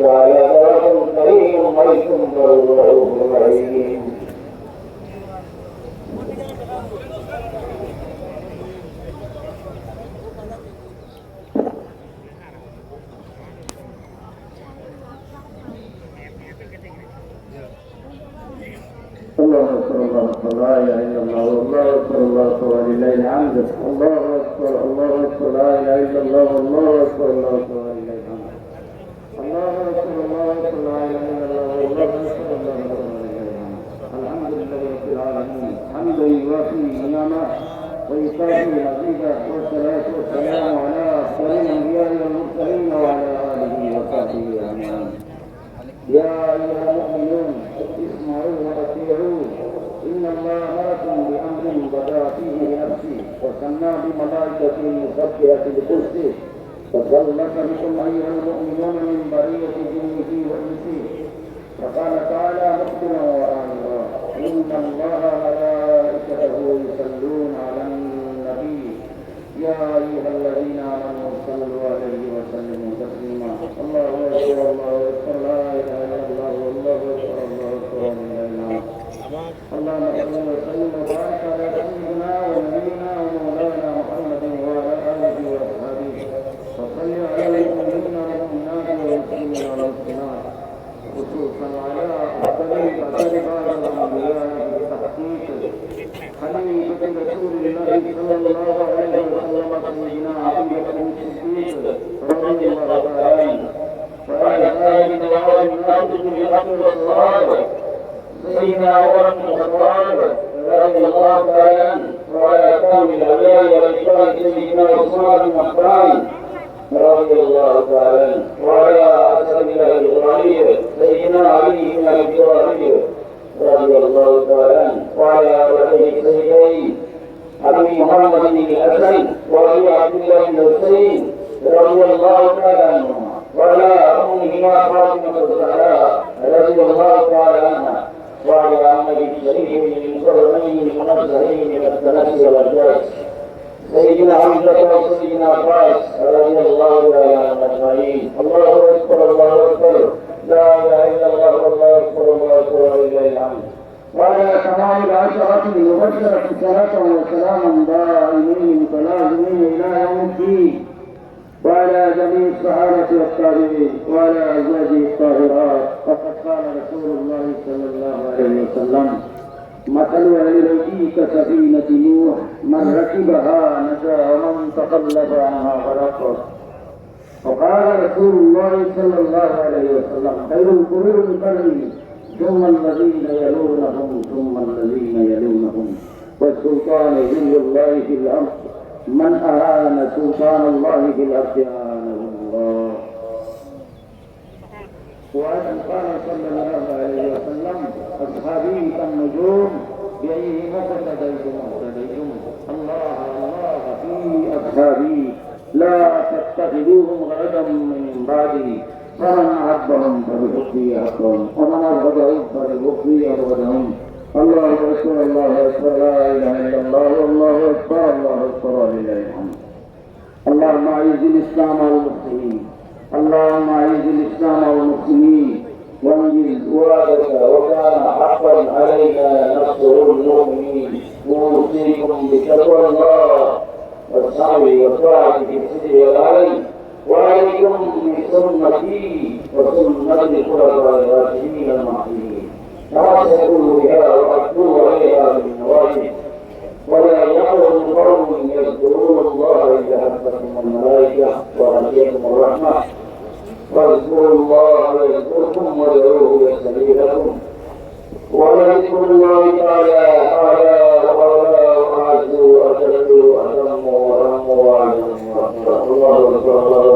تعالى جواد كريم ملك بر رؤوف رحيم الله اكبر الله اكبر لا اله الا الله الله اكبر الله اكبر الله اكبر الله اكبر الله اكبر الله اكبر ولله الحمد الله اكبر الله اكبر لا اله الا الله الله اكبر الله اكبر ولله الحمد الحمد لله رب العالمين حمدا يوافي نعمه ويكافي مزيدا والصلاة والسلام على أفضل الأنبياء والمرسلين وعلى آله وصحبه أجمعين. يا أيها المؤمنون اسمعوا وأطيعوا. إن الله أمركم بأمر بدا فيه بنفسه وسمى بملائكته المسبحة بقدسه وسلك بكم أيها المؤمنون من برية جنه وإنسه. فقال تعالى مخبرا وآمرا إن الله ملائكته يصلون على النبي. يا أيها الذين آمنوا صلوا عليه وسلموا تسليما. الله أكبر الله أكبر لا إله إلا الله والله أكبر الله أكبر لا إله اللهم صل وسلم وبارك على سيدنا ونبينا ومولانا محمد وعلى آله وأصحابه. وصل على المؤمنين والمؤمنات والمسلمين والمسلمات خصوصا على أفضل الأثر بعد الأنبياء بالتحقيق خليفة رسول الله صلى الله عليه وسلم سيدنا أبي بكر الصديق رضي الله تعالى عنه وعلى آله الناس بالحق والصواب سيدنا عمر بن الخطاب رضي الله تعالى عنه وعلى كامل الأولياء والإخوان سيدنا عثمان بن عفان رضي الله تعالى عنه وعلى أسد الله الغالي سيدنا علي بن أبي طالب رضي الله تعالى عنه وعلى ولده السيدين أبي محمد بن الحسن وأبي عبد الله بن الحسين رضي الله تعالى عنهما وعلى أمهما فاطمة الزهراء رضي الله تعالى عنها وعلى عمه الشريف المكرمين المنزهين والتنسي والجاس سيدنا حمزة وسيدنا عباس رضي الله تعالى عنهم أجمعين الله أكبر الله أكبر لا إله إلا الله والله أكبر الله أكبر ولله الحمد وعلى تمام العشرة المبشرة صلاة وسلاما دائمين متلازمين إلى يوم الدين. وعلى جميع الصحابة والتابعين وعلى أزواجه الطاهرات. فقد قال رسول الله صلى الله عليه وسلم مثل أهل بيتي كسفينة نوح من ركبها نجا ومن تخلف عنها غرق وقال رسول الله صلى الله عليه وسلم خير القرون قرني. ثم الذين يلونهم ثم الذين يلونهم. والسلطان ذل الله في الأرض. من أهان سلطان الله في الأرض أهانه الله. وأن قال صلى الله عليه وسلم أصحابي كالنجوم بأيهم اقتديتم اهتديتم الله الله في أصحابي. لا تتخذوهم غدا من بعدي. أحبهم فبحبي أحبهم ومن أبغضهم أبغضهم الله أكبر الله أكبر لا إله إلا الله والله أكبر الله أكبر ولله الحمد اللهم أعز الإسلام والمسلمين اللهم أعز الإسلام والمسلمين وانجز وعدك وكان حقا علينا نصر المؤمنين نوصيكم بتقوى الله والسعي والطاعة في السر والعلي وعليكم بسنتي وسنة الخلفاء الراشدين المهديين. تمسكوا بها وعدوا عليها بالنواجذ ولا يقوم قوم يذكرون الله إلا حفتهم الملائكه وغشيتهم الرحمة. واذكروا الله يذكركم وادعوه يستجيب لكم ولذكر الله تعالى أعلى واولى وأعز وأشد واتم وارم وأعلم. الله اكبر الله الله.